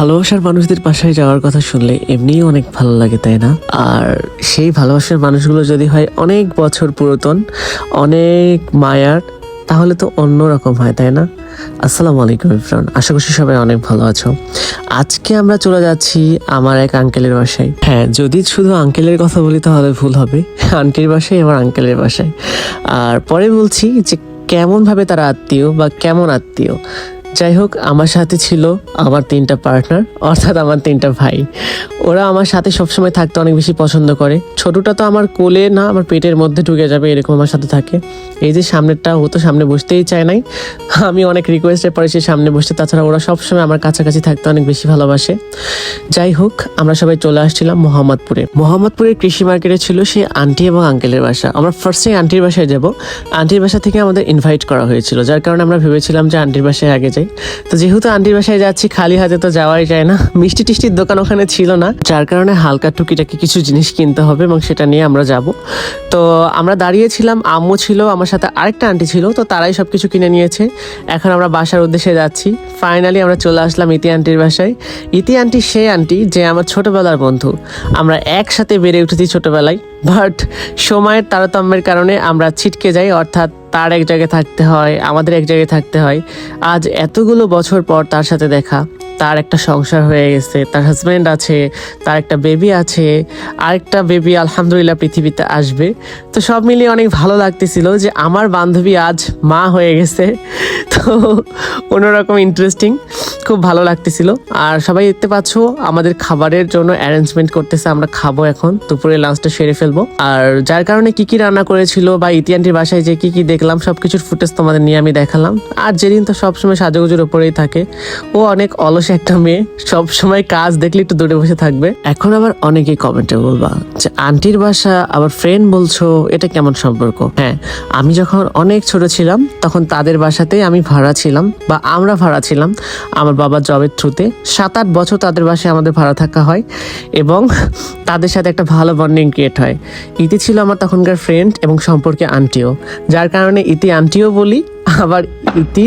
ভালোবাসার মানুষদের বাসায় যাওয়ার কথা শুনলে এমনিই অনেক ভালো লাগে, তাই না? আর সেই ভালোবাসার মানুষগুলো যদি হয় অনেক বছর পুরাতন, অনেক মায়ার, তাহলে তো অন্যরকম হয়, তাই না? আসসালামু আলাইকুম ইফরান আশা করছি সবাই অনেক ভালো আছো। আজকে আমরা চলে যাচ্ছি আমার এক আঙ্কেলের বাসায়। হ্যাঁ যদি শুধু আঙ্কেলের কথা বলি তাহলে ভুল হবে। আন্টির বাসায়, আমার আঙ্কেলের বাসায়। আর পরে বলছি যে কেমনভাবে তারা আত্মীয় বা কেমন আত্মীয়? যাই হোক, আমার সাথে ছিল আমার তিনটা পার্টনার অর্থাৎ আমার তিনটা ভাই। ওরা আমার সাথে সবসময় থাকতে অনেক বেশি পছন্দ করে। ছোটটা তো আমার কোলে না, আমার পেটের মধ্যে ঢুকে যাবে, এরকম আমার সাথে থাকে। এই যে সামনেরটা, ও তো সামনে বসতেই চায় নাই। আমি অনেক রিকোয়েস্টের পরে সে সামনে বসতে তাছাড়া ওরা সবসময় আমার কাছাকাছি থাকতে অনেক বেশি ভালোবাসে। যাই হোক, আমরা সবাই চলে আসছিলাম মোহাম্মদপুরে। মোহাম্মদপুরের কৃষি মার্কেটে ছিল সে আন্টি এবং আঙ্কেলের বাসা। আমরা ফার্স্টে আন্টির বাসায় যাব। আন্টির বাসা থেকে আমাদের ইনভাইট করা হয়েছিল, যার কারণে আমরা ভেবেছিলাম যে আন্টির বাসায় আগে যাই। তো যেহেতু আন্টির বাসায় যাচ্ছি, খালি হাতে তো যাওয়াই যায় না। মিষ্টি টিষ্টির দোকান ওখানে ছিল না, যার কারণে হালকা টুকিটাকি কিছু জিনিস কিনতে হবে এবং সেটা নিয়ে আমরা যাব। তো আমরা দাঁড়িয়েছিলাম, আম্মু ছিল, আমার সাথে আরেকটা আন্টি ছিল, তো তারাই সব কিছু কিনে নিয়েছে। এখন আমরা বাসার উদ্দেশ্যে যাচ্ছি। ফাইনালি আমরা চলে আসলাম ইতি আন্টির বাসায়। ইতি আন্টি সেই আন্টি যে আমার ছোটবেলার বন্ধু। আমরা একসাথে বেড়ে উঠেছি ছোটবেলায় বাট সময়ের তারতম্যের কারণে আমরা ছিটকে যাই, অর্থাৎ তার এক জায়গায় থাকতে হয়, আমাদের এক জায়গায় থাকতে হয়। আজ এতগুলো বছর পর তার সাথে দেখা। তার একটা সংসার হয়ে গেছে, তার হাজব্যান্ড আছে, তার একটা বেবি আছে, আরেকটা বেবি আলহামদুলিল্লাহ পৃথিবীতে আসবে। তো সব মিলিয়ে অনেক ভালো লাগতেছিল যে আমার বান্ধবী আজ মা হয়ে গেছে। তো অন্যরকম ইন্টারেস্টিং খুব ভালো লাগতেছিল। আর সবাই দেখতে পাচ্ছ, আমাদের খাবারের জন্য অ্যারেঞ্জমেন্ট করতেছে, আমরা খাব এখন। দুপুরে লাঞ্চটা সেরে ফেলব। আর যার কারণে কি কি রান্না করেছিল বা ইতিহানটির বাসায় যে কি কি দেখলাম, সবকিছুর ফুটেজ তোমাদের নিয়ে আমি দেখালাম। আর যেদিন তো সবসময় সাজুগুজুর ওপরেই থাকে, ও অনেক অলস একটা মেয়ে, সবসময় কাজ দেখলে একটু দূরে বসে থাকবে। এখন আবার অনেকেই কমেন্টে বলবা যে, আন্টির বাসা, আবার ফ্রেন্ড বলছো, এটা কেমন সম্পর্ক? হ্যাঁ আমি যখন অনেক ছোট ছিলাম, তখন তাদের বাসাতেই আমি ভাড়া ছিলাম বা আমরা ভাড়া ছিলাম। আমার বাবার জবের থ্রুতে সাত আট বছর তাদের বাসায় আমাদের ভাড়া থাকা হয় এবং তাদের সাথে একটা ভালো বন্ডিং ক্রিয়েট হয়। ইতি ছিল আমার তখনকার ফ্রেন্ড এবং সম্পর্কে আন্টিও। যার কারণে ইতি আন্টিও বলি, আবার ইতি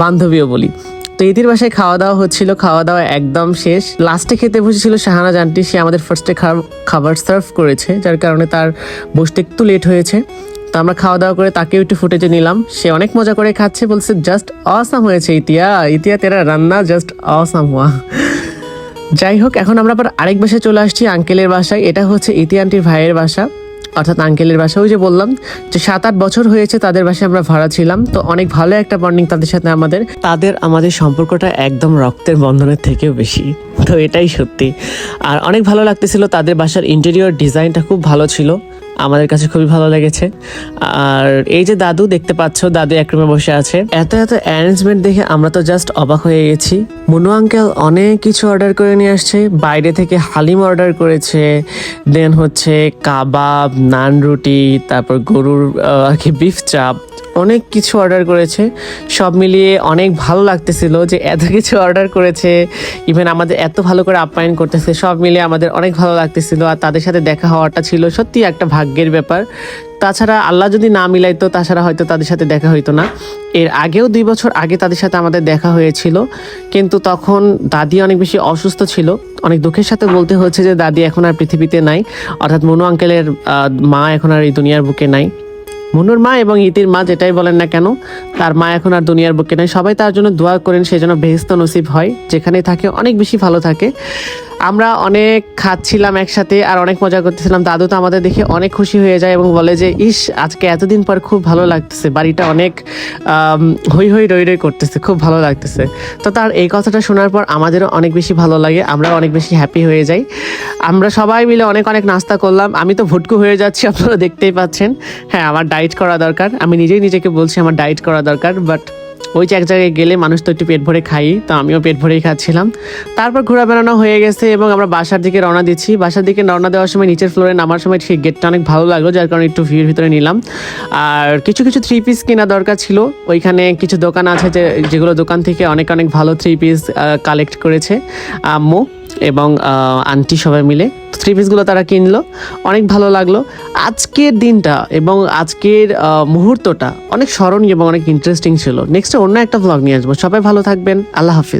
বান্ধবীও বলি। তো ইতির বাসায় খাওয়া দাওয়া হচ্ছিল খাওয়া দাওয়া একদম শেষ। লাস্টে খেতে বসেছিল শাহানাজ আন্টি সে আমাদের ফার্স্টে খাবার সার্ভ করেছে, যার কারণে তার বসতে একটু লেট হয়েছে। তো আমরা খাওয়া দাওয়া করে তাকেও একটু ফুটেজে নিলাম। সে অনেক মজা করে খাচ্ছে, বলছে জাস্ট অসাম হয়েছে ইতিয়া। ইতিয়া, তেরা, রান্না জাস্ট অসাম হওয়া। যাই হোক, এখন আমরা আবার আরেক বাসায় চলে আসছি, আঙ্কেলের বাসায়। এটা হচ্ছে ইতি আন্টির ভাইয়ের বাসা। অর্থাৎ আঙ্কেলের বাসা, ওই যে বললাম, যে সাত আট বছর হয়েছে তাদের বাসায় আমরা ভাড়া ছিলাম। তো অনেক ভালো একটা বন্ডিং তাদের সাথে আমাদের। তাদের আমাদের সম্পর্কটা একদম রক্তের বন্ধনের থেকেও বেশি। তো এটাই সত্যি। আর অনেক ভালো লাগতেছিল তাদের বাসার ইন্টেরিয়র ডিজাইনটা খুব ভালো ছিল। আমাদের কাছে খুবই ভালো লেগেছে। আর এই যে দাদু, দেখতে পাচ্ছ দাদু এক রুমে বসে আছে। এত এত অ্যারেঞ্জমেন্ট দেখে আমরা তো জাস্ট অবাক হয়ে গেছি। মুনু আঙ্কেল অনেক কিছু অর্ডার করে নিয়ে আসছে। বাইরে থেকে হালিম অর্ডার করেছে। দেন হচ্ছে কাবাব, নান রুটি, তারপর গরুর আর কি বিফ চাপ অনেক কিছু অর্ডার করেছে। সব মিলিয়ে অনেক ভালো লাগতেছিল যে এত কিছু অর্ডার করেছে। ইভেন আমাদের এত ভালো করে আপ্যায়ন করতেছে, সব মিলিয়ে আমাদের অনেক ভালো লাগতেছিল। আর তাদের সাথে দেখা হওয়াটা ছিল সত্যি একটা ভাগ্যের ব্যাপার। তাছাড়া আল্লাহ যদি না মিলাইতো, তাছাড়া হয়তো তাদের সাথে দেখা হইতো না। এর আগেও দুই বছর আগে তাদের সাথে আমাদের দেখা হয়েছিল। কিন্তু তখন দাদি অনেক বেশি অসুস্থ ছিল। অনেক দুঃখের সাথে বলতে হচ্ছে যে দাদি এখন আর পৃথিবীতে নাই। অর্থাৎ মনু আঙ্কেলের মা এখন আর এই দুনিয়ার বুকে নাই। মনুর মা এবং ইতির মা যেটাই বলেন না কেন, তার মা এখন আর দুনিয়ার বুকে নেই। সবাই তার জন্য দোয়া করেন সেই জন্য বেহেস্ত নসিব হয় যেখানে থাকে, অনেক বেশি ভালো থাকে। আমরা অনেক খাচ্ছিলাম একসাথে আর অনেক মজা করতেছিলাম। দাদু তো আমাদের দেখে অনেক খুশি হয়ে যায় এবং বলে যে, ইস, আজকে এতদিন পর খুব ভালো লাগতেছে। বাড়িটা অনেক হই হই রই রই করতেছে, খুব ভালো লাগতেছে। তো তার এই কথাটা শোনার পর আমাদেরও অনেক বেশি ভালো লাগে আমরা অনেক বেশি হ্যাপি হয়ে যাই। আমরা সবাই মিলে অনেক অনেক নাস্তা করলাম। আমি তো ভুটকু হয়ে যাচ্ছি, আপনারা দেখতেই পাচ্ছেন। হ্যাঁ আমার ডায়েট করা দরকার। আমি নিজেই নিজেকে বলছি আমার ডায়েট করা দরকার বাট ওই যে এক জায়গায় গেলে মানুষ তো একটু পেট ভরে খাই, তো আমিও পেট ভরেই খাচ্ছিলাম। তারপর ঘোরা বেড়ানো হয়ে গেছে এবং আমরা বাসার দিকে রওনা দিচ্ছি। বাসার দিকে রওনা দেওয়ার সময় নিচের ফ্লোরে নামার সময় সেই গেটটা অনেক ভালো লাগল, যার কারণে একটু ভিড় ভিতরে নিলাম। আর কিছু কিছু থ্রি পিস কেনা দরকার ছিল। ওইখানে কিছু দোকান আছে যে, যেগুলো দোকান থেকে অনেক অনেক ভালো থ্রি পিস কালেক্ট করেছে। আম্মু এবং আন্টি সবাই মিলে থ্রি পিসগুলো তারা কিনলো। অনেক ভালো লাগল। আজকের দিনটা এবং আজকের মুহূর্তটা অনেক স্মরণীয় এবং অনেক ইন্টারেস্টিং ছিল। নেক্সট অন্য একটা ব্লগ নিয়ে আসব। সবাই ভালো থাকবেন। আল্লাহ হাফিজ।